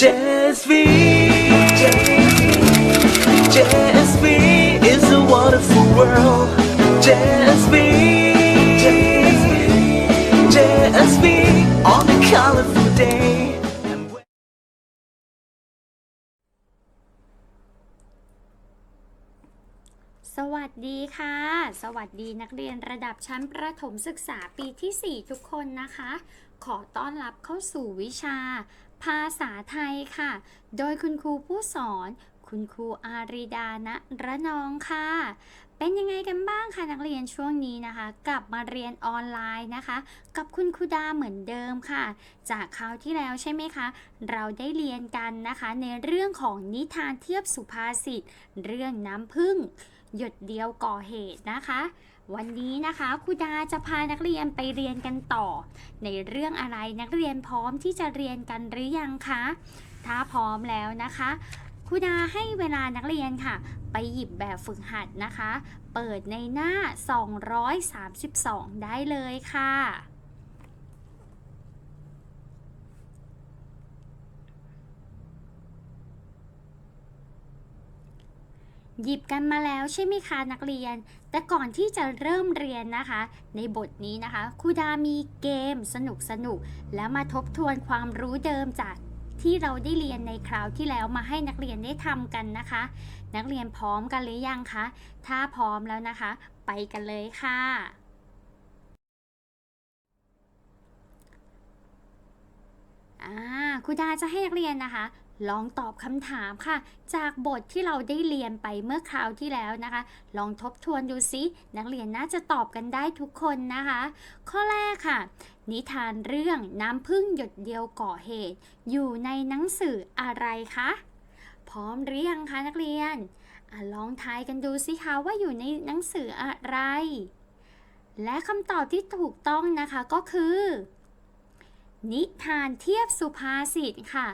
JSV JSV is a wonderful world JSV JSV on a colorful day สวัสดีค่ะ สวัสดีนักเรียนระดับชั้นประถมศึกษาปีที่ 4 ทุกคนนะคะ ขอต้อนรับเข้าสู่วิชา ภาษาไทยค่ะ โดยคุณครูผู้สอน คุณครูอาริดานะระนองค่ะ เป็นยังไงกันบ้างคะนักเรียนช่วงนี้นะคะ กลับมาเรียนออนไลน์นะคะ กับคุณครูดาเหมือนเดิมค่ะ จากคราวที่แล้วใช่ไหมคะ เราได้เรียนกันนะคะในเรื่องของนิทานเทียบสุภาษิต เรื่องน้ำผึ้ง หยดเดียวก่อเหตุนะคะ วันนี้นะคะครูดาจะพานักเรียนไปเรียนกันต่อ ในเรื่องอะไรนักเรียนพร้อมที่จะเรียนกันหรือยังคะ ถ้าพร้อมแล้วนะคะครูดาให้เวลานักเรียนค่ะ ไปหยิบแบบฝึกหัดนะคะ เปิดในหน้า 232 ได้เลยค่ะ หยิบกันมาแล้วใช่ไหมคะนักเรียน แต่ก่อนที่จะเริ่มเรียนนะคะ ในบทนี้นะคะครูดามีเกมสนุกสนุก แล้วมาทบทวนความรู้เดิมจากที่เราได้เรียนในคราวที่แล้วมาให้นักเรียนได้ทำกันนะคะ นักเรียนพร้อมกันหรือยังคะ ถ้าพร้อมแล้วนะคะ ไปกันเลยค่ะ อ่าครูดาจะให้นักเรียนนะคะ ลองตอบคำถามค่ะ จากบทที่เราได้เรียนไปเมื่อคราวที่แล้วนะคะ ลองทบทวนดูซินักเรียนน่าจะตอบกันได้ทุกคนนะคะ ข้อแรกค่ะ นิทานเรื่องน้ำพึ่งหยดเดียวก่อเหตุ อยู่ในหนังสืออะไรคะพร้อมหรือยังคะนักเรียนอลองทายกันดูสิคะว่าอยู่ในหนังสืออะไร และคำตอบที่ถูกต้องนะคะก็คือ นิทานเทียบสุภาษิตค่ะ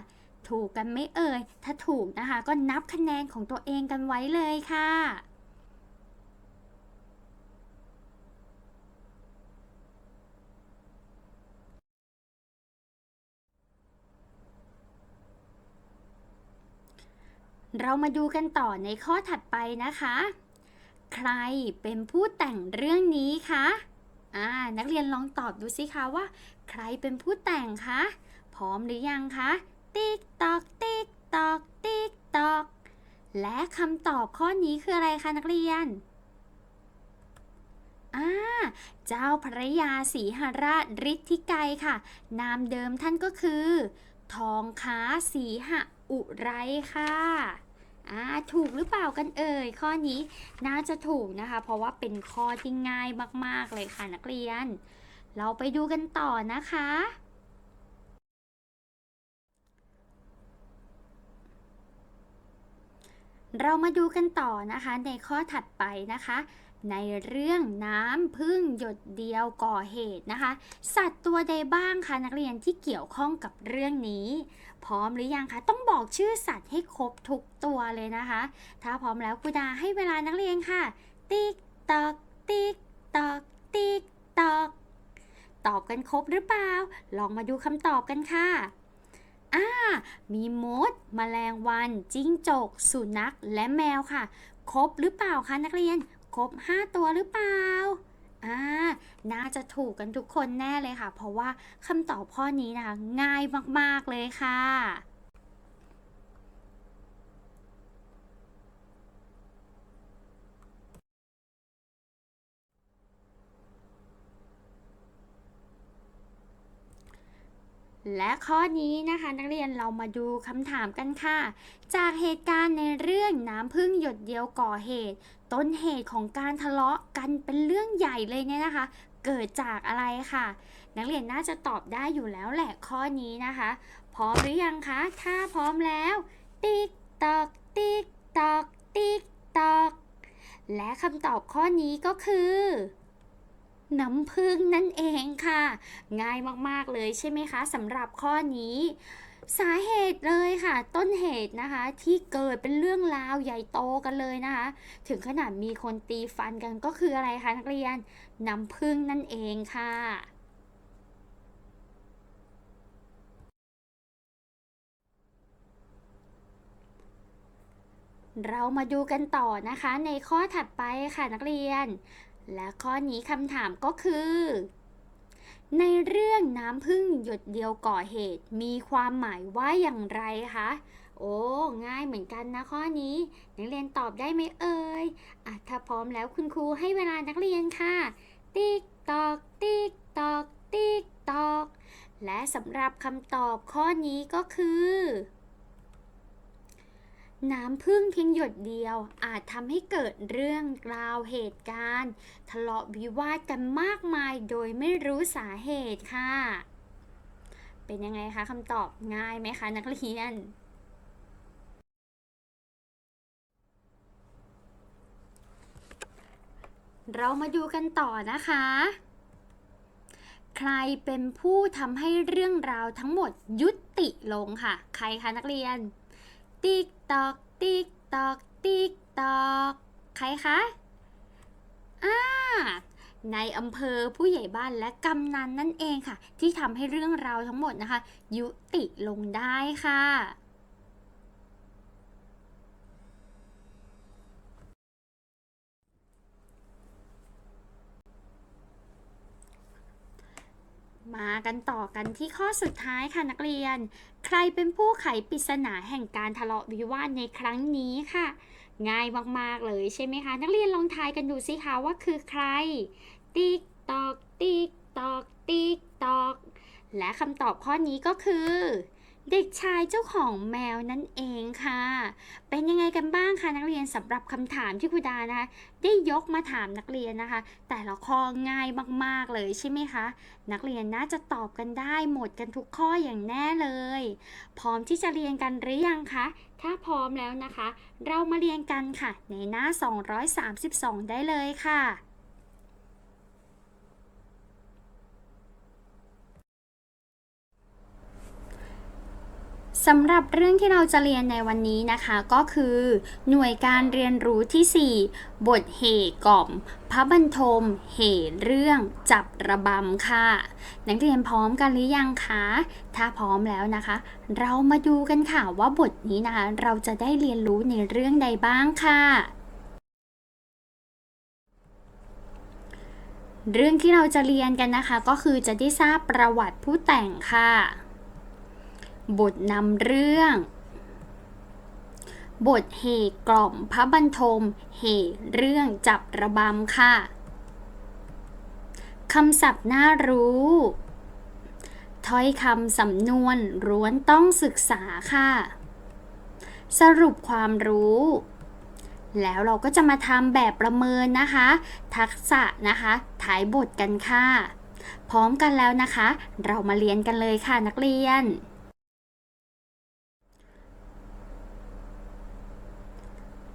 ถูกกันไม่เอ่ย ถ้าถูกนะคะ ก็นับคะแนนของตัวเองกันไว้เลยค่ะเรามาดูกันต่อในข้อถัดไปนะคะ ใครเป็นผู้แต่งเรื่องนี้คะอ่านักเรียนลองตอบดูสิคะว่า ใครเป็นผู้แต่งคะ พร้อมหรือยังคะ ติ๊กตอกติ๊กตอกติ๊กตอก และคำตอบข้อนี้คืออะไรคะนักเรียนอ่าเจ้าพระยาศรีหราชฤทธิไกรค่ะ นามเดิมท่านก็คือ ทองค้าศรีหอุไรค่ะอ่าถูกหรือเปล่ากันเอ่ย ข้อนี้น่าจะถูกนะคะ เพราะว่าเป็นข้อที่ง่ายมาก ๆ เลยค่ะนักเรียน เราไปดูกันต่อนะคะ เรามาดูกันต่อนะคะในข้อถัดไปนะคะ ในเรื่องน้ำพึ่งหยดเดียวก่อเหตุนะคะ สัตว์ตัวใดบ้างคะนักเรียนที่เกี่ยวข้องกับเรื่องนี้ พร้อมหรือยังคะต้องบอกชื่อสัตว์ให้ครบทุกตัวเลยนะคะ ถ้าพร้อมแล้วครูดาให้เวลานักเรียนค่ะ ติ๊กตอกติ๊กตอกติ๊กตอกตอบกันครบหรือเปล่า ลองมาดูคำตอบกันค่ะ อ่า มีมดแมลงวัน จิ้งจก สุนัข และแมวค่ะ ครบหรือเปล่าคะนักเรียน ครบ 5 ตัวหรือเปล่า อ่า น่าจะถูกกันทุกคนแน่เลยค่ะ เพราะว่าคำตอบข้อนี้นะคะ ง่ายมาก ๆ เลยค่ะ และข้อนี้นะคะนักเรียนเรามาดูคำถามกันค่ะ จากเหตุการณ์ในเรื่องน้ำพึ่งหยดเดียวก่อเหตุ ต้นเหตุของการทะเลาะกันเป็นเรื่องใหญ่เลยเนี่ยนะคะ เกิดจากอะไรค่ะ นักเรียนน่าจะตอบได้อยู่แล้วแหละข้อนี้นะคะ พร้อมหรือยังคะ ถ้าพร้อมแล้ว ติ๊กตอกติ๊กตอกติ๊กตอกและคำตอบข้อนี้ก็คือ น้ำผึ้งนั่นเองค่ะ ง่ายมากๆเลยใช่ไหมคะสำหรับข้อนี้สาเหตุเลยค่ะ ต้นเหตุนะคะที่เกิดเป็นเรื่องราวใหญ่โตกันเลยนะคะ ถึงขนาดมีคนตีฟันกันก็คืออะไรคะนักเรียนน้ำผึ้งนั่นเองค่ะเรามาดูกันต่อนะคะในข้อถัดไปค่ะนักเรียน และข้อนี้คำถามก็คือ ในเรื่องน้ำพึ่งหยดเดียวก่อเหตุ มีความหมายว่าอย่างไรคะ โอ้ ง่ายเหมือนกันนะข้อนี้ นักเรียนตอบได้ไหมเอ่ยอะถ้าพร้อมแล้วคุณครูให้เวลานักเรียนค่ะ ติ๊กตอกติ๊กตอกติ๊กตอก และสำหรับคำตอบข้อนี้ก็คือ น้ำพึ่งเพียงหยดเดียว อาจทำให้เกิดเรื่องราวเหตุการณ์ ทะเลาะวิวาทกันมากมายโดยไม่รู้สาเหตุค่ะ เป็นยังไงคะคำตอบง่ายไหมคะนักเรียน เรามาดูกันต่อนะคะ ใครเป็นผู้ทำให้เรื่องราวทั้งหมดยุติลงค่ะ ใครคะนักเรียน ติ๊ก ตอกติ๊กตอกติ๊กตอกใครคะอ่าในอำเภอผู้ใหญ่บ้านและกำนันนั่นเองค่ะ ที่ทำให้เรื่องราวทั้งหมดนะคะ ยุติลงได้ค่ะ มากันต่อกันที่ข้อสุดท้ายค่ะนักเรียน ใครเป็นผู้ไขปริศนาแห่งการทะเลาะวิวาทในครั้งนี้ค่ะ ง่ายมากๆเลยใช่ไหมคะ นักเรียนลองทายกันดูสิคะว่าคือใคร ติ๊กตอกติ๊กตอกติ๊กตอกและคำตอบข้อนี้ก็คือ เด็กชายเจ้าของแมวนั่นเองค่ะ เป็นยังไงกันบ้างคะนักเรียนสำหรับคำถามที่ครูดานะคะ ได้ยกมาถามนักเรียนนะคะ แต่ละข้อง่ายมากๆเลยใช่ไหมคะ นักเรียนน่าจะตอบกันได้หมดกันทุกข้ออย่างแน่เลย พร้อมที่จะเรียนกันหรือยังคะ ถ้าพร้อมแล้วนะคะ เรามาเรียนกันค่ะ ในหน้า 232 ได้เลยค่ะ สำหรับเรื่องที่เราจะเรียนในวันนี้นะคะก็คือ หน่วยการเรียนรู้ที่ 4 บทเหกล่อม พระบรรทม เหเรื่องจับระบำค่ะ นักเรียนพร้อมกันหรือยังคะ ถ้าพร้อมแล้วนะคะ เรามาดูกันค่ะว่าบทนี้นะคะ เราจะได้เรียนรู้ในเรื่องใดบ้างค่ะเรื่องที่เราจะเรียนกันนะคะ ก็คือจะได้ทราบประวัติผู้แต่งค่ะ บทนำเรื่อง บทเหกล่อมพระบรรทม เหเรื่องจับระบำค่ะคำศัพท์น่ารู้ ถ้อยคำสำนวนร้วนต้องศึกษาค่ะ สรุปความรู้ แล้วเราก็จะมาทำแบบประเมินนะคะ ทักษะนะคะท้ายบทกันค่ะ พร้อมกันแล้วนะคะ เรามาเรียนกันเลยค่ะนักเรียน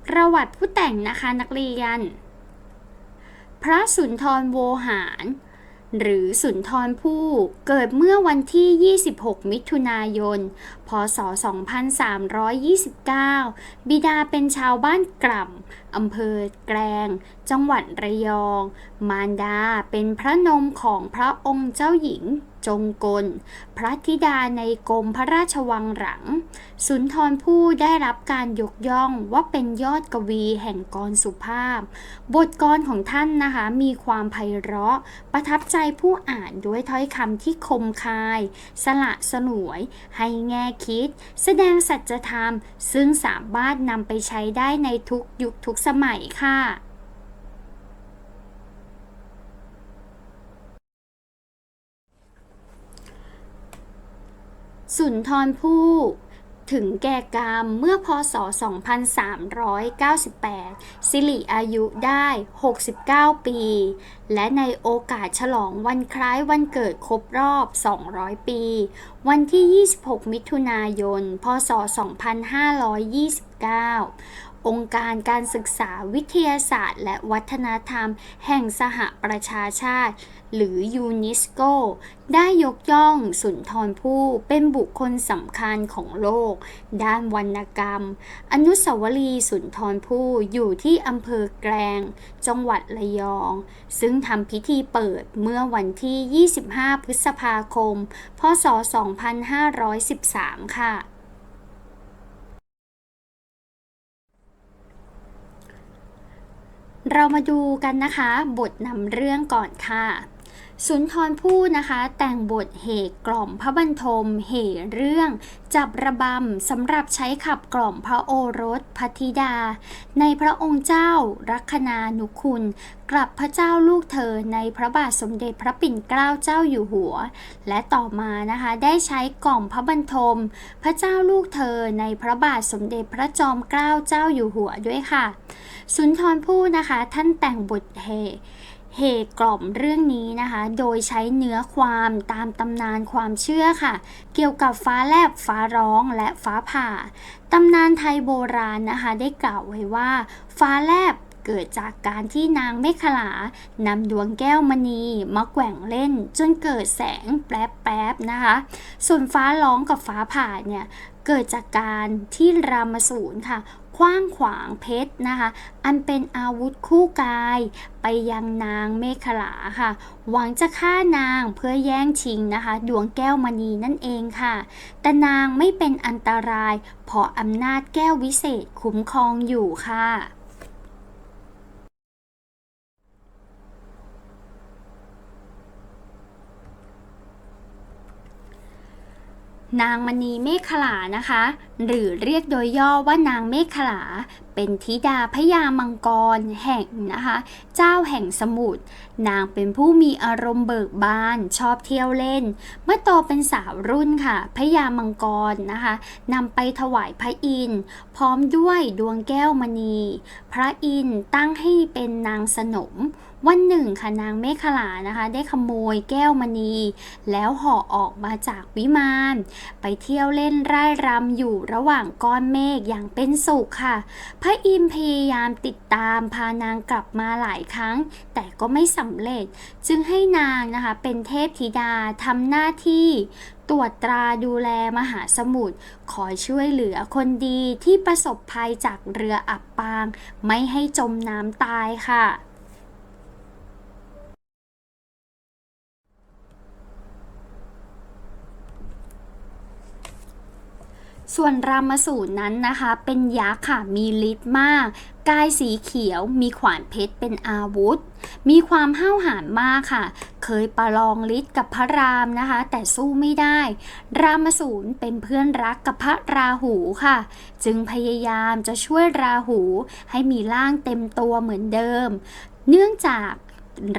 ประวัติผู้แต่งนะคะนักเรียน พระสุนทรโวหาร หรือสุนทรภู่เกิดเมื่อวันที่ 26 มิถุนายน พศ 2329 บิดาเป็นชาวบ้านกล่ำอำเภอแกลง จังหวัดระยอง มารดาเป็นพระนมของพระองค์เจ้าหญิง จงกล พระธิดาในกรมพระราชวังหลัง สุนทรภู่ได้รับการยกย่องว่าเป็นยอดกวีแห่งกรสุภาพ บทกลของท่านนะคะมีความไพเราะ ประทับใจผู้อ่านด้วยถ้อยคำที่คมคาย สละสลวย ให้แง่คิด แสดงสัจธรรม ซึ่งสามารถนำไปใช้ได้ในทุกยุคทุกสมัยค่ะ สุนทรภู่ถึงแก่กรรมเมื่อพศ 2398 สิริอายุได้ 69 ปี และในโอกาสฉลองวันคล้ายวันเกิดครบรอบ 200 ปี วันที่ 26 มิถุนายน พศ 2529องค์การการศึกษาวิทยาศาสตร์ และวัฒนธรรม แห่งสหประชาชาติ หรือยูนิสโก ได้ยกย่องสุนทรภู่เป็นบุคคลสำคัญของโลก ด้านวรรณกรรม อนุสาวรีย์สุนทรภู่อยู่ที่อำเภอแกลง จังหวัดระยอง ซึ่งทำพิธีเปิดเมื่อวันที่ 25 พฤษภาคม พศ 2513 ค่ะเรามาดูกันนะคะ บทนำเรื่องก่อนค่ะ สุนทรภู่นะคะ แต่งบทเหกล่อมพระบรรทม เหเรื่อง จับระบำสำหรับใช้ขับกล่อมพระโอรสพธิดา ในพระองค์เจ้ารัคนานุคุณ กลับพระเจ้าลูกเธอในพระบาทสมเด็จพระปิ่นเกล้าเจ้าอยู่หัว และต่อมานะคะได้ใช้กล่อมพระบรรทม พระเจ้าลูกเธอในพระบาทสมเด็จพระจอมเกล้าเจ้าอยู่หัวด้วยค่ะ สุนทรภู่นะคะ ท่านแต่งบทเห เหตุกล่อมเรื่องนี้นะคะ โดยใช้เนื้อความตามตำนานความเชื่อค่ะ เกี่ยวกับฟ้าแลบฟ้าร้องและฟ้าผ่า ตำนานไทยโบราณนะคะ ได้กล่าวไว้ว่า ฟ้าแลบเกิดจากการที่นางเมขลานำดวงแก้วมณีมาแกว่งเล่น จนเกิดแสงแป๊บๆนะคะ ส่วนฟ้าร้องกับฟ้าผ่าเนี่ยเกิดจากการที่รามสูรค่ะ คว้างขวางเพชรนะคะ อันเป็นอาวุธคู่กาย ไปยังนางเมขลาค่ะ หวังจะฆ่านางเพื่อแย่งชิงนะคะ ดวงแก้วมณีนั่นเองค่ะ แต่นางไม่เป็นอันตราย เพราะอำนาจแก้ววิเศษคุ้มครองอยู่ค่ะนางมณีเมฆขลานะคะ หรือเรียกโดยย่อว่านางเมขลา เป็นธิดาพญามังกรแห่งนะคะ เจ้าแห่งสมุทร นางเป็นผู้มีอารมณ์เบิกบาน ชอบเที่ยวเล่น เมื่อโตเป็นสาวรุ่นค่ะพญามังกรนะคะนำไปถวายพระอินทร์พร้อมด้วยดวงแก้วมณี พระอินทร์ตั้งให้เป็นนางสนมวันหนึ่งค่ะนางเมขลานะคะ ได้ขโมยแก้วมณี แล้วห่อออกมาจากวิมาน ไปเที่ยวเล่นร่ายรำอยู่ระหว่างก้อนเมฆอย่างเป็นสุขค่ะ พระอินทร์พยายามติดตามพานางกลับมาหลายครั้ง แต่ก็ไม่สำเร็จ จึงให้นางนะคะเป็นเทพธิดาทำหน้าที่ตรวจตราดูแลมหาสมุทรคอช่วยเหลือคนดีที่ประสบภัยจากเรืออับปาง ไม่ให้จมน้ำตายค่ะ ส่วนรามสูรนั้นนะคะ เป็นยักษ์ค่ะ มีฤทธิ์มาก กายสีเขียว มีขวานเพชรเป็นอาวุธ มีความห้าวหาญมากค่ะ เคยประลองฤทธิ์กับพระรามนะคะ แต่สู้ไม่ได้ รามสูรเป็นเพื่อนรักกับพระราหูค่ะ จึงพยายามจะช่วยราหู ให้มีร่างเต็มตัวเหมือนเดิม เนื่องจาก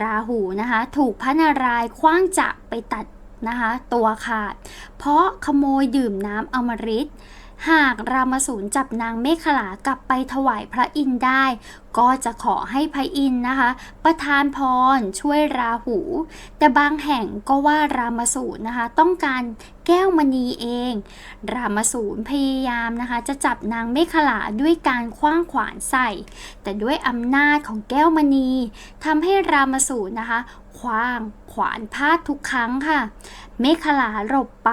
ราหูนะคะ ถูกพระนารายณ์คว้างจักไปตัด นะคะ ตัวขาด เพราะขโมยดื่มน้ำอมฤตหากรามสูรจับนางเมขลากลับไปถวายพระอินทร์ได้ ก็จะขอให้พระอินทร์นะคะ ประทานพรช่วยราหู แต่บางแห่งก็ว่ารามสูรนะคะ ต้องการแก้วมณีเอง รามสูรพยายามนะคะ จะจับนางเมขลาด้วยการคว้างขวานใส่ แต่ด้วยอำนาจของแก้วมณีทำให้รามสูรนะคะ คว้างขวานพาดทุกครั้งค่ะ เมขลาหลบไป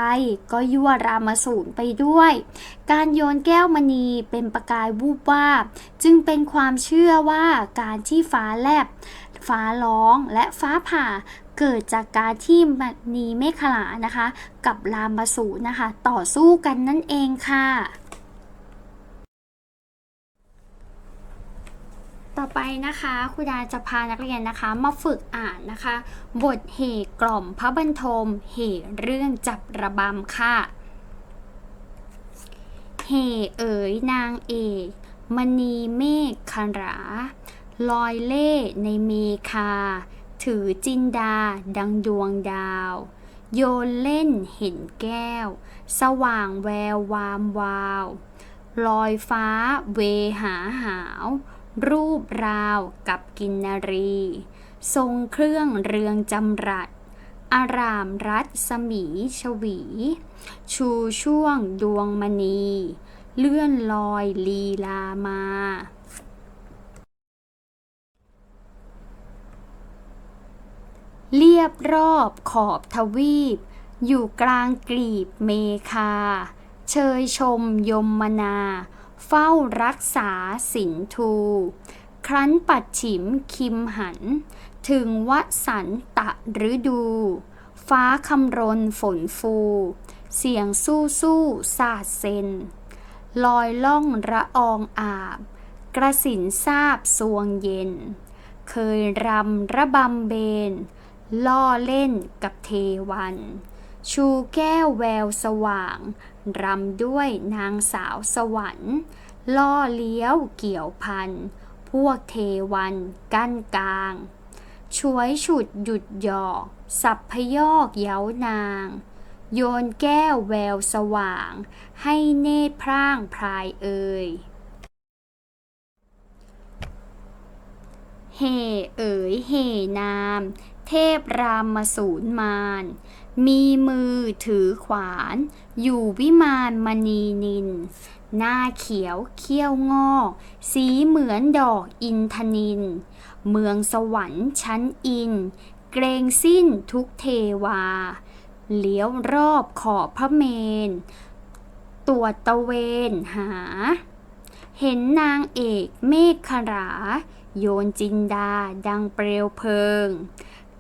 ก็ยั่วรามสูรไปด้วย การโยนแก้วมณีเป็นประกายวูบวาบจึงเป็นความเชื่อว่าการที่ฟ้าแลบ ฟ้าร้องและฟ้าผ่าเกิดจากการที่มณีเมขลานะคะ กับรามสูรนะคะ ต่อสู้กันนั่นเองค่ะ ต่อไปนะคะครูดาจะพานักเรียนนะคะ มาฝึกอ่านนะคะ บทเหกล่อมพระบรรทม เหเรื่องจับระบำค่ะ เหเอ๋ยนางเอกมณีเมฆครา ลอยเล่ในเมคา ถือจินดาดังดวงดาว โยนเล่นเห็นแก้ว สว่างแวววามวาว ลอยฟ้าเวหาหาว รูปราวกับกินนรี ทรงเครื่องเรืองจำรัด อารามรัศมีชวี ชูช่วงดวงมณี เลื่อนลอยลีลามาเรียบรอบขอบทวีป อยู่กลางกลีบเมคา เชยชมยมมนา เฝ้ารักษาสินทู ครั้นปัดฉิมคิมหัน ถึงวสันตะฤดู ฟ้าคำรนฝนฟู เสียงสู้สู้สาดเซน ลอยล่องระอองอาบ กระสินทราบสวงเย็น เคยรำระบำเบน ล่อเล่นกับเทวัน ชูแก้วแววสว่าง รำด้วยนางสาวสวรรค์ ล่อเลี้ยวเกี่ยวพัน พวกเทวันกั้นกลาง ช่วยฉุดหยุดหยอก สับพยอกเย้านาง โยนแก้วแววสว่าง ให้เนตรพร่างพรายเอ่ยเฮเอ๋ยเฮนาม เทพรามสูรมานมีมือถือขวาน อยู่วิมานมณีนิน หน้าเขียวเขี้ยวงอก สีเหมือนดอกอินทนิน เมืองสวรรค์ชั้นอิน เกรงสิ้นทุกเทวา เลี้ยวรอบขอบพระเมน ตรวจตะเวนหา เห็นนางเอกเมฆขราโยนจินดาดังเปลวเพลิง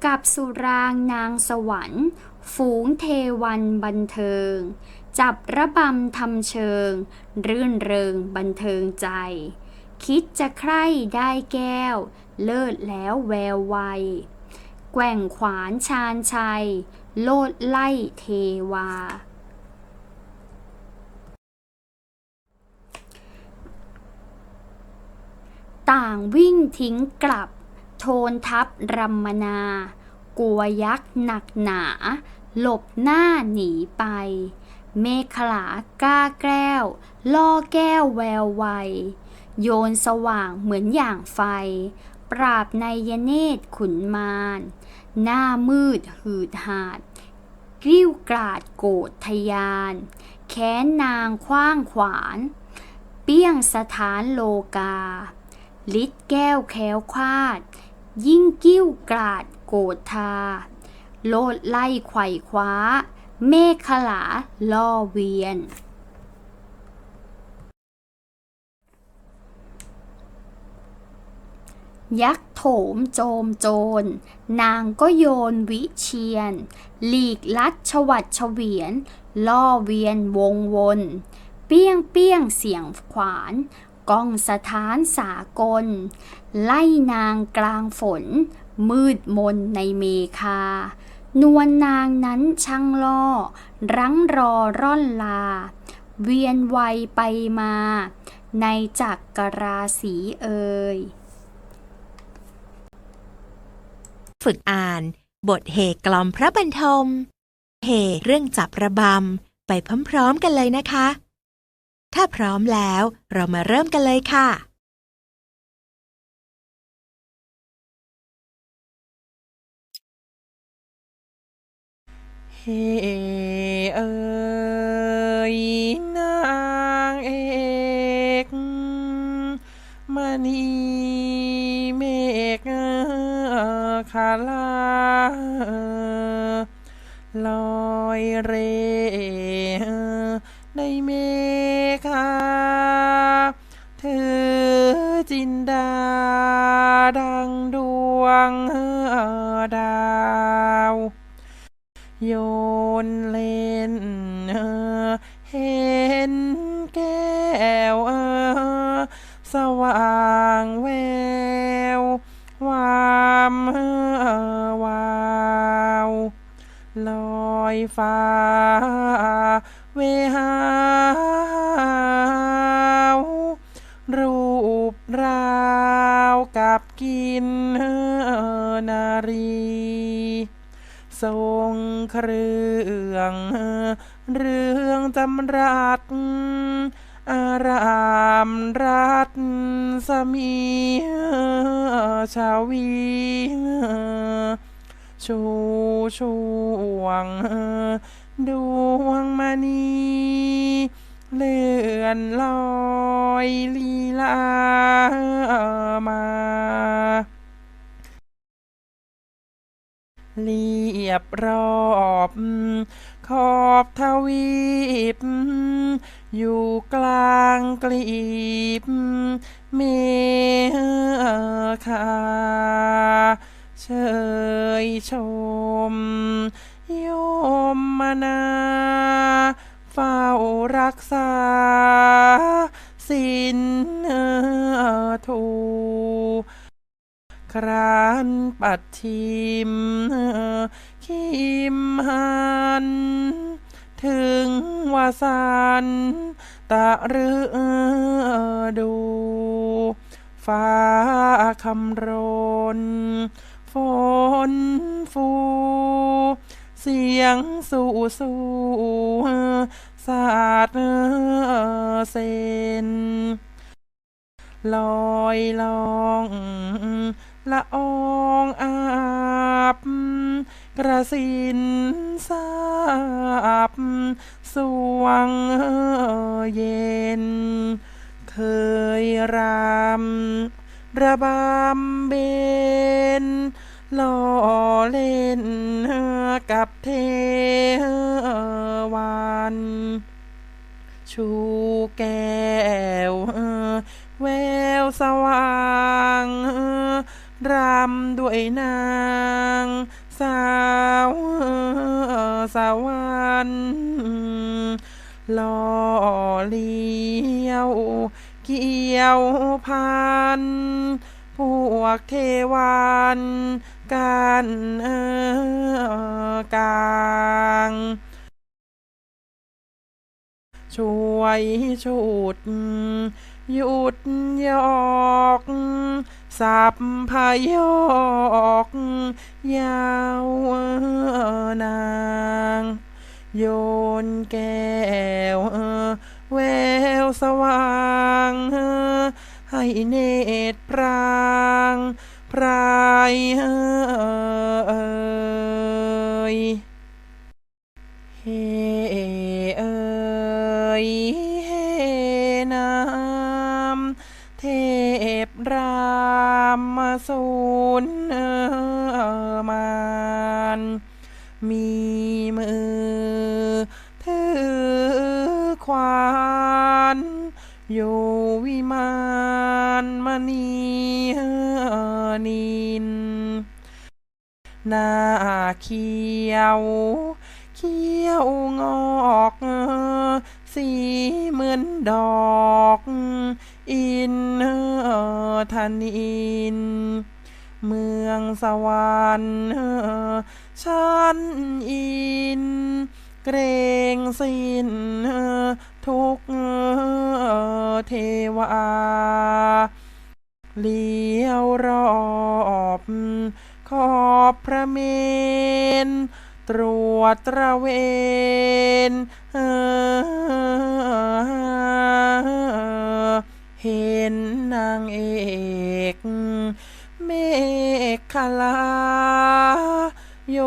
กับสุรางนางสวรรค์ ฝูงเทวันบันเทิง จับระบำทำเชิง รื่นเริงบันเทิงใจ คิดจะใคร่ได้แก้ว เลิศแล้วแววไวแกว่งขวานชาญชัย โลดไล่เทวาต่างวิ่งทิ้งกลับ โทนทับรัมมนา กลัวยักษ์หนักหนา หลบหน้าหนีไป เมฆลากล้าแก้ว ล่อแก้วแววไว โยนสว่างเหมือนอย่างไฟ ปราบในยเนตรขุนมาร หน้ามืดหืดหาด กริ้วกราดโกรธทะยาน แค้นนางคว้างขวาน เปี้ยงสถานโลกาลิดแก้วแค้วคลาด ยิ่งกิ้วกราดโกรธา โลดไล่ไขว่คว้า เมฆขลาล่อเวียน ยักษ์โถมโจมโจร นางก็โยนวิเชียน หลีกลัดชวัดเฉวียน ล่อเวียนวงวน เปี้ยงเปี้ยงเสียงขวาน ก้องสถานสากล ไล่นางกลางฝน มืดมนในเมคา นวลนางนั้นช่างล่อ รั้งรอร่อนลา เวียนไวไปมา ในจักกราศีเอ่ยฝึกอ่าน บทเหกลอมพระบรรทม เหเรื่องจับระบำ ไปพร้อมๆกันเลยนะคะ ถ้าพร้อมแล้ว เรามาเริ่มกันเลยค่ะ เฮ้เอ่ยนางเอกมณีเมฆคาลาลอยเร งดาวโยนเล่นเห็นแก้วสว่างแวววามวาวลอยฟ้าเวหาวรูปรา กับกินนารีทรงเครื่องเรื่องจำรัดอารามรัตสมีชาวี ชูช่วงดวงมณี เลื่อนลอยลีลามาเรียบรอบขอบทวีป อยู่กลางกลีบ เมฆาเชยชม ยมมนา ฝ้ารักษาสินทูครานปัดทิมคิมหัน ถึงวาสันตะฤดูฟ้าคำรนฝนฟู เสียงสู่สู่ สาดเซนลอยลองละอองอาบ กระสินสาบสวงเย็น เคยรำระบำเบน ล่อเล่นกับเทวันชูแก้วแววสว่างรำด้วยนางสาวสวรรค์ล่อเลี้ยว เกี่ยวพันพวกเทวัน กันกลางช่วยฉุด หยุดยอกสับพยอกยาวนาง โยนแก้วแววสว่าง ให้เนตรพราง พรายเอยเฮเอยเฮน้ำเทพรามสูนเอมานมีมือถือควานอยู่ นินหน้าเขียว เขียวงอกสีเหมือนดอก อินทนิน เมืองสวรรค์ชั้นอิน เกรงสิ้นทุกเทวา เลี้ยวรอบขอบพระเมน ตรวจตระเวนเห็นนางเอกเมฆคลา โย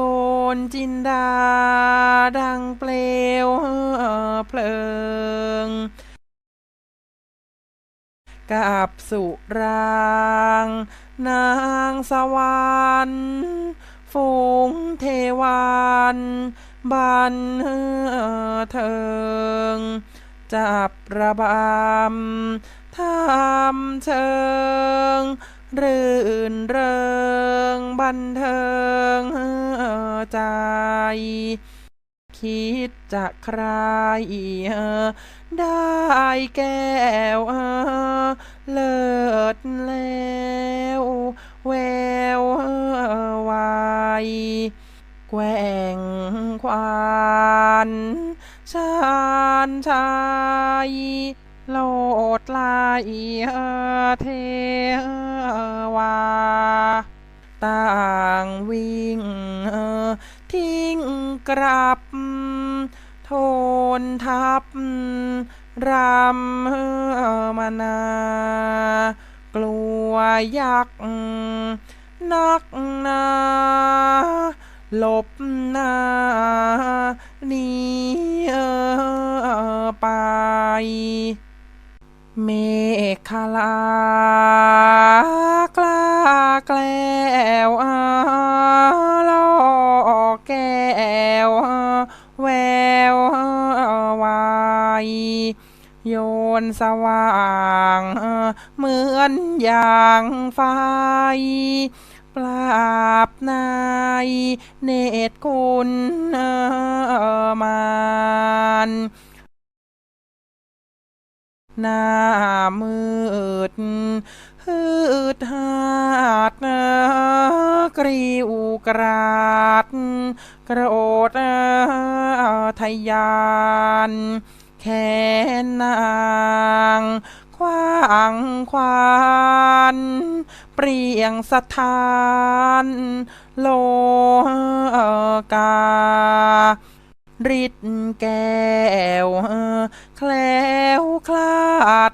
นจินดาดังเปลวเพลิง กับสุรางนางสวรรค์ฝูงเทวันบันเทิง จับระบำทำเชิง รื่นเริงบันเทิงใจ คิดจะใครได้แก้วเลิศแล้วแวววายแกว่งควานชานชายโลดลายเทวา ต่างวิ่งทิ้งกลับ โทนทับ รำมานากลัวยักษ์นักหนาหลบหน้าหนีไป เมฆคลากลาแกล้วอาล่อแก้วแวววายโยนสว่างเหมือนอย่างไฟปราบนายเนตรคุณมาน หน้ามืดฮืดหาดกริวกราดกระโอดทะยานแขนนางควางควานเปรียงสถานโลกา ริดแก้วแคล้วคลาด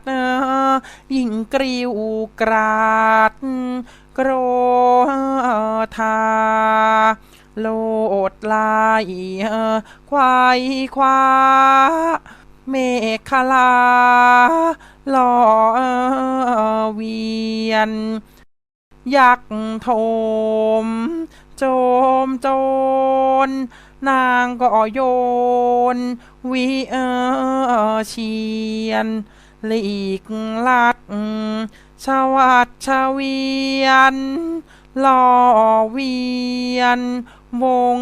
ยิ่งกริวกราดโกรธาโลดลายควายควาเมฆลาหล่อเวียน ยักษ์โทม โจมโจร นางก็โยนวิเออเชียนหลีกลัดชวัดชเวียนล่อเวียน วง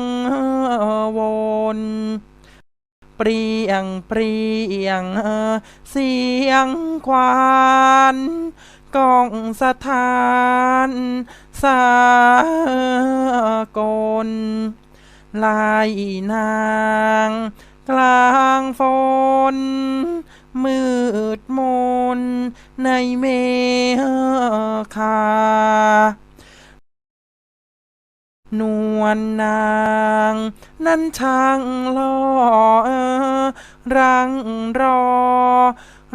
วนเปรียงเปรียงเสียงควาน กองสถานสากลลายนางกลางฝนมืดมนในเมฆานวลนางนั้นช่างล่อเออรังรอ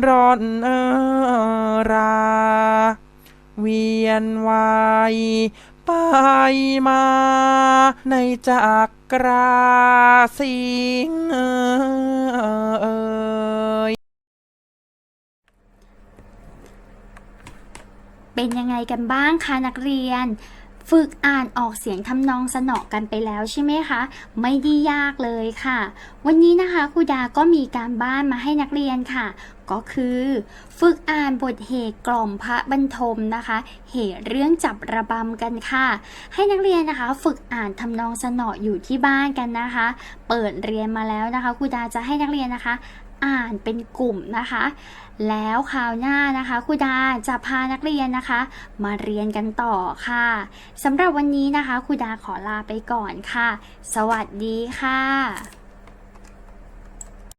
ร้อนเออรา เวียนวายไปมาในจักราสิงเอยเป็นยังไงกันบ้างคะนักเรียน ฝึกอ่านออกเสียงทำนองสนอกันไปแล้วใช่ไหมคะ ไม่ได้ยากเลยค่ะ วันนี้นะคะครูดาก็มีการบ้านมาให้นักเรียนค่ะ ก็คือ ฝึกอ่านบทเหตุกล่อมพระบรรทมนะคะ เหตุเรื่องจับระบำกันค่ะ ให้นักเรียนนะคะ ฝึกอ่านทำนองสนออยู่ที่บ้านกันนะคะ เปิดเรียนมาแล้วนะคะครูดาจะให้นักเรียนนะคะ อ่านเป็นกลุ่มนะคะ แล้วคราวหน้านะคะครูดาจะพานักเรียนนะคะ มาเรียนกันต่อค่ะสำหรับวันนี้นะคะครูดาขอลาไปก่อนค่ะ สวัสดีค่ะ